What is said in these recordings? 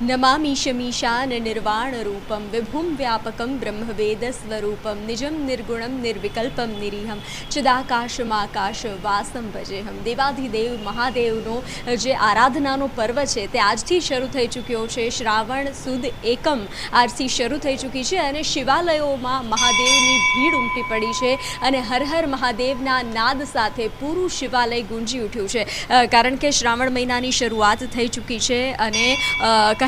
નમામિ શમીશાન નિર્વાણ રૂપમ વિભુમ વ્યાપકમ બ્રહ્મવેદ સ્વરૂપમ નિજમ નિર્ગુણમ નિર્વિકલ્પમ નિરીહમ ચિદાકાશમાકાશ વાસમ ભજેહમ દેવાધિદેવ મહાદેવનો જે આરાધનાનો પર્વ છે, તે આજથી શરૂ થઈ ચૂક્યો છે. શ્રાવણ સુદ એકમ આજથી શરૂ થઈ ચૂકી છે અને શિવાલયોમાં મહાદેવની ભીડ ઉમટી પડી છે અને હર હર મહાદેવના નાદ સાથે પૂરું શિવાલય ગુંજી ઉઠ્યું છે. કારણ કે શ્રાવણ મહિનાની શરૂઆત થઈ ચૂકી છે અને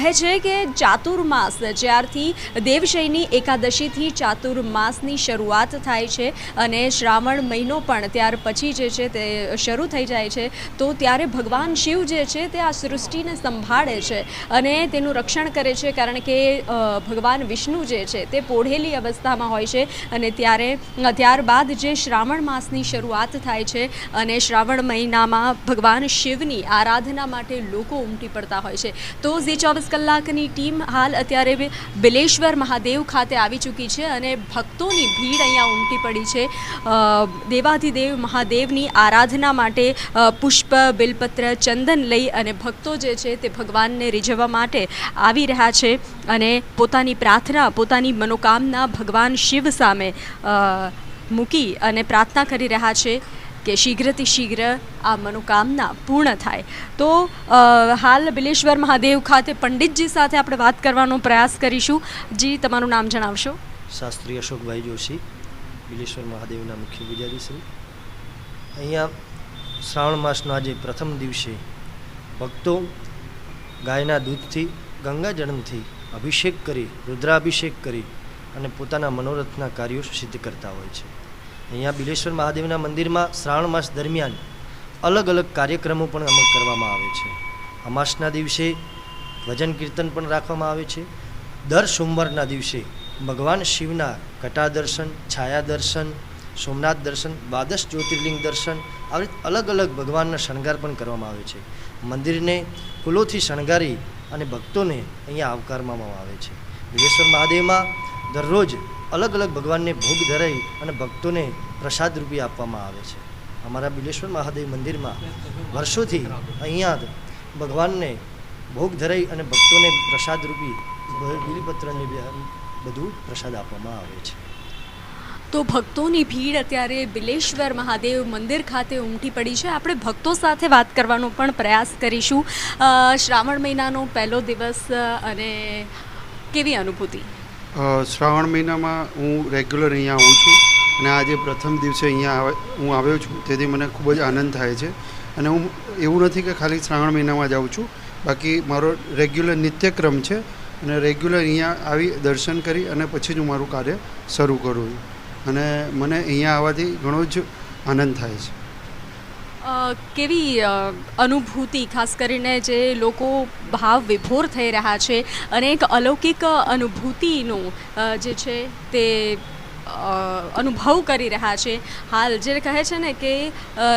કહે છે કે ચાતુર્માસ, જ્યારથી દેવશયની એકાદશીથી ચાતુર્માસની શરૂઆત થાય છે અને શ્રાવણ મહિનો પણ ત્યાર પછી જે છે તે શરૂ થઈ જાય છે, તો ત્યારે ભગવાન શિવ જે છે તે આ સૃષ્ટિને સંભાળે છે અને તેનું રક્ષણ કરે છે, કારણ કે ભગવાન વિષ્ણુ જે છે તે પોઢેલી અવસ્થામાં હોય છે અને ત્યારે ત્યારબાદ જે શ્રાવણ માસની શરૂઆત થાય છે અને શ્રાવણ મહિનામાં ભગવાન શિવની આરાધના માટે લોકો ઉમટી પડતા હોય છે. તો ઝી ચોવીસ કલાકની ટીમ હાલ અત્યારે બિલેશ્વર મહાદેવ ખાતે આવી ચૂકી છે અને ભક્તોની ભીડ અહીંયા ઉમટી પડી છે. દેવાધિદેવ મહાદેવની આરાધના માટે પુષ્પ, બિલપત્ર, ચંદન લઈ અને ભક્તો જે છે તે ભગવાનને રીઝવવા માટે આવી રહ્યા છે અને પોતાની પ્રાર્થના, પોતાની મનોકામના ભગવાન શિવ સામે મૂકી અને પ્રાર્થના કરી રહ્યા છે. કે શીઘ્રથી શીઘ્ર આ મનોકામના પૂર્ણ થાય. તો હાલ બિલેશ્વર મહાદેવ ખાતે પંડિતજી સાથે આપણે વાત કરવાનો પ્રયાસ કરીશું. જી, તમારું નામ જણાવશો? શાસ્ત્રી અશોકભાઈ જોશી, બિલેશ્વર મહાદેવના મુખ્ય પૂજારી શ્રી અહીંયા શ્રાવણ માસનો આજે પ્રથમ દિવસે ભક્તો ગાયના દૂધથી ગંગાજળમથી અભિષેક કરી, રુદ્રાભિષેક કરી અને પોતાના મનોરથના કાર્યો સિદ્ધ કરતા હોય છે. અહીંયા બિલેશ્વર મહાદેવના મંદિરમાં શ્રાવણ માસ દરમિયાન અલગ અલગ કાર્યક્રમો પણ અમલ કરવામાં આવે છે. અમાસના દિવસે ભજન કીર્તન પણ રાખવામાં આવે છે. દર સોમવારના દિવસે ભગવાન શિવના કટા દર્શન છાયા દર્શન, સોમનાથ દર્શન, દ્વાદશ જ્યોતિર્લિંગ દર્શન આવી રીતે અલગ અલગ ભગવાનના શણગાર પણ કરવામાં આવે છે. મંદિરને ફૂલોથી શણગારી અને ભક્તોને અહીંયા આવકારવામાં આવે છે. વિશ્વેશ્વર મહાદેવમાં દરરોજ અલગ અલગ ભગવાનને ભોગ ધરાઈ અને ભક્તોને પ્રસાદ રૂપી આપવામાં આવે છે. અમારા બિલેશ્વર મહાદેવ મંદિરમાં વર્ષોથી અહીંયા ભગવાનને ભોગ ધરાઈ અને ભક્તોને પ્રસાદ રૂપી બિલીપત્રને બધું પ્રસાદ આપવામાં આવે છે. તો ભક્તોની ભીડ અત્યારે બિલેશ્વર મહાદેવ મંદિર ખાતે ઉમટી પડી છે. આપણે ભક્તો સાથે વાત કરવાનો પણ પ્રયાસ કરીશું. શ્રાવણ મહિનાનો પહેલો દિવસ અને કેવી અનુભૂતિ? શ્રાવણ મહિનામાં હું રેગ્યુલર અહીંયા આવું છું અને આજે પ્રથમ દિવસે અહીંયા હું આવ્યો છું તેથી મને ખૂબ જ આનંદ થાય છે. અને હું એવું નથી કે ખાલી શ્રાવણ મહિનામાં જ આવું છું. બાકી મારો રેગ્યુલર નિત્યક્રમ છે અને રેગ્યુલર અહીંયા આવી દર્શન કરી અને પછી જ હું મારું કાર્ય શરૂ કરું છું. અને મને અહીંયા આવવાથી ઘણો જ આનંદ થાય છે. કેવી અનુભૂતિ, ખાસ કરીને જે લોકો ભાવ વિભોર થઈ રહ્યા છે અને એક અલૌકિક અનુભૂતિનું જે છે તે અનુભવ કરી રહ્યા છે. હાલ જે કહે છે ને કે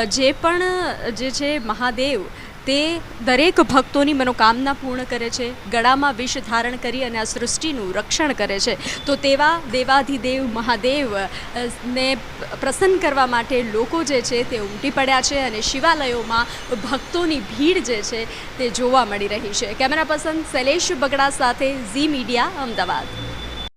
જે પણ જે છે મહાદેવ તે દરેક ભક્તોની મનોકામના પૂર્ણ કરે છે, ગળામાં વિષ ધારણ કરી અને આ સૃષ્ટિનું રક્ષણ કરે છે. તો તેવા દેવાધિદેવ, મહાદેવ ને પ્રસન્ન કરવા માટે લોકો જે છે તે ઉમટી પડ્યા છે અને શિવાલયોમાં ભક્તોની ભીડ જે છે તે જોવા મળી રહી છે. કેમેરા પર્સન શૈલેષ બગડા સાથે ઝી મીડિયા, અમદાવાદ.